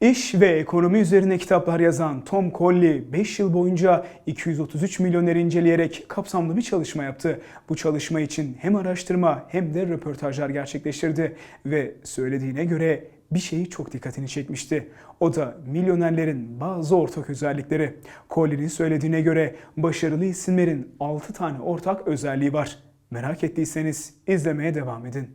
İş ve ekonomi üzerine kitaplar yazan Tom Colley 5 yıl boyunca 233 milyoneri inceleyerek kapsamlı bir çalışma yaptı. Bu çalışma için hem araştırma hem de röportajlar gerçekleştirdi ve söylediğine göre bir şeyi çok dikkatini çekmişti. O da milyonerlerin bazı ortak özellikleri. Colley'nin söylediğine göre başarılı isimlerin 6 tane ortak özelliği var. Merak ettiyseniz izlemeye devam edin.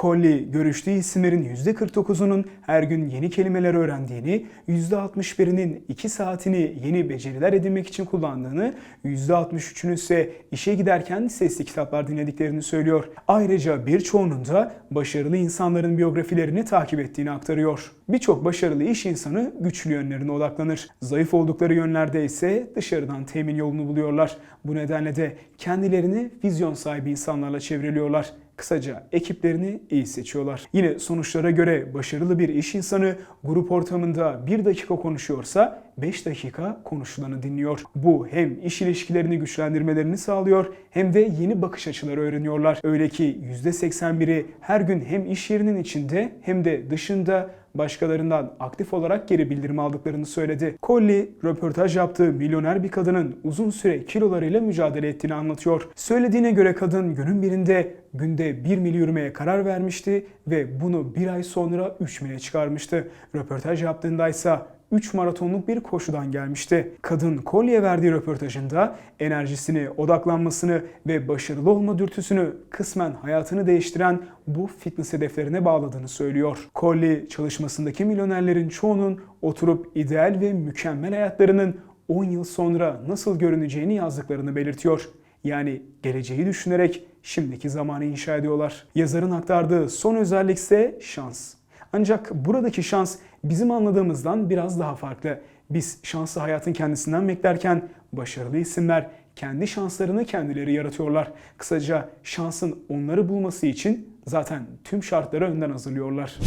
Colli görüştüğü isimlerin %49'unun her gün yeni kelimeler öğrendiğini, %61'inin 2 saatini yeni beceriler edinmek için kullandığını, %63'ünün ise işe giderken sesli kitaplar dinlediklerini söylüyor. Ayrıca birçoğunun da başarılı insanların biyografilerini takip ettiğini aktarıyor. Birçok başarılı iş insanı güçlü yönlerine odaklanır. Zayıf oldukları yönlerde ise dışarıdan temin yolunu buluyorlar. Bu nedenle de kendilerini vizyon sahibi insanlarla çevriliyorlar. Kısaca ekiplerini iyi seçiyorlar. Yine sonuçlara göre başarılı bir iş insanı grup ortamında 1 dakika konuşuyorsa 5 dakika konuşulanı dinliyor. Bu hem iş ilişkilerini güçlendirmelerini sağlıyor hem de yeni bakış açıları öğreniyorlar. Öyle ki %81'i her gün hem iş yerinin içinde hem de dışında başkalarından aktif olarak geri bildirim aldıklarını söyledi. Colli, röportaj yaptığı milyoner bir kadının uzun süre kilolarıyla mücadele ettiğini anlatıyor. Söylediğine göre kadın günün birinde günde 1 mil yürümeye karar vermişti ve bunu bir ay sonra 3 mile çıkarmıştı. Röportaj yaptığında ise 3 maratonluk bir koşudan gelmişti. Kadın Kolye verdiği röportajında enerjisini, odaklanmasını ve başarılı olma dürtüsünü kısmen hayatını değiştiren bu fitness hedeflerine bağladığını söylüyor. Collie çalışmasındaki milyonerlerin çoğunun oturup ideal ve mükemmel hayatlarının 10 yıl sonra nasıl görüneceğini yazdıklarını belirtiyor. Yani geleceği düşünerek şimdiki zamanı inşa ediyorlar. Yazarın aktardığı son özellik ise şans. Ancak buradaki şans bizim anladığımızdan biraz daha farklı. Biz şansı hayatın kendisinden beklerken başarılı isimler kendi şanslarını kendileri yaratıyorlar. Kısaca şansın onları bulması için zaten tüm şartları önden hazırlıyorlar.